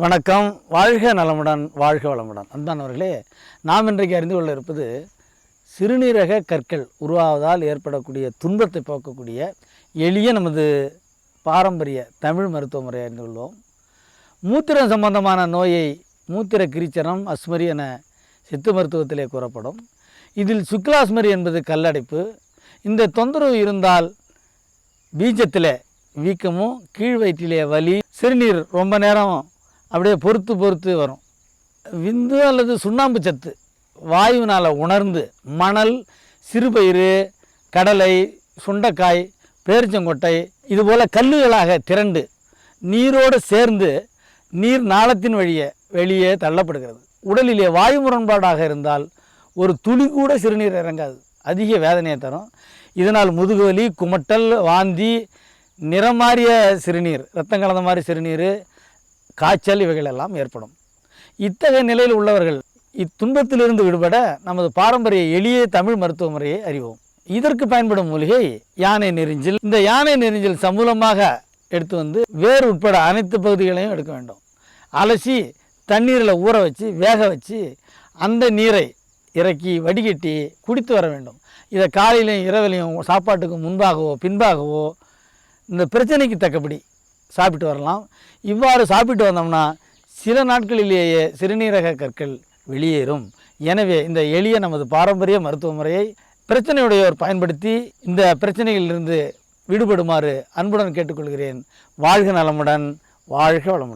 வணக்கம். வாழ்க நலமுடன் வாழ்க வளமுடன். அன்பானவர்களே நாம் இன்றைக்கு அறிந்து கொள்ள இருப்பது சிறுநீரக கற்கள் உருவாவதால் ஏற்படக்கூடிய துன்பத்தை போக்கக்கூடிய எளிய நமது பாரம்பரிய தமிழ் மருத்துவ முறையை அறிந்து கொள்வோம். மூத்திரம் சம்பந்தமான நோயை மூத்திர கிரிச்சனம் அஸ்மரி என சித்து மருத்துவத்திலே கூறப்படும். இதில் சுக்லாஸ்மரி என்பது கல்லடைப்பு. இந்த தொந்தரவு இருந்தால் பீஜத்தில் வீக்கமும் கீழ் வயிற்றிலே வலி சிறுநீர் ரொம்ப நேரம் அப்படியே பொறுத்து பொறுத்து வரும். விந்து அல்லது சுண்ணாம்பு சத்து வாயுவினால் உணர்ந்து மணல் சிறுபயிறு கடலை சுண்டைக்காய் பேரிச்சங்கொட்டை இதுபோல் கல்லுகளாக திரண்டு நீரோடு சேர்ந்து நீர் நாளத்தின் வழியே வெளியே தள்ளப்படுகிறது. உடலிலே வாயு முரண்பாடாக இருந்தால் ஒரு துளி கூட சிறுநீர் இறங்காது. அதிக வேதனையை தரும். இதனால் முதுகுவலி குமட்டல் வாந்தி நிறமாறிய சிறுநீர் ரத்தம் கலந்த மாதிரி சிறுநீர் காய்ச்சல் இவைகளெல்லாம் ஏற்படும். இத்தகைய நிலையில் உள்ளவர்கள் இத்துன்பத்திலிருந்து விடுபட நமது பாரம்பரிய எளிய தமிழ் மருத்துவ முறையை அறிவோம். இதற்கு பயன்படும் மூலிகை யானை நெறிஞ்சில் இந்த யானை நெறிஞ்சில் சமூலமாக எடுத்து வந்து வேர் உட்பட அனைத்து பகுதிகளையும் எடுக்க வேண்டும். அலசி தண்ணீரில் ஊற வச்சு வேக வச்சு அந்த நீரை இறக்கி வடிகட்டி குடித்து வர வேண்டும். இதை காலையிலையும் இரவிலையும் சாப்பாட்டுக்கு முன்பாகவோ பின்பாகவோ இந்த பிரச்சனைக்கு தக்கபடி சாப்பிட்டு வரலாம். இவ்வாறு சாப்பிட்டு வந்தோம்னா சில நாட்களிலேயே சிறுநீரக கற்கள் வெளியேறும். எனவே இந்த எளிய நமது பாரம்பரிய மருத்துவ முறையை பிரச்சனையுடையோர் பயன்படுத்தி இந்த பிரச்சனைகளிலிருந்து விடுபடுமாறு அன்புடன் கேட்டுக்கொள்கிறேன். வாழ்க நலமுடன் வாழ்க வளமுடன்.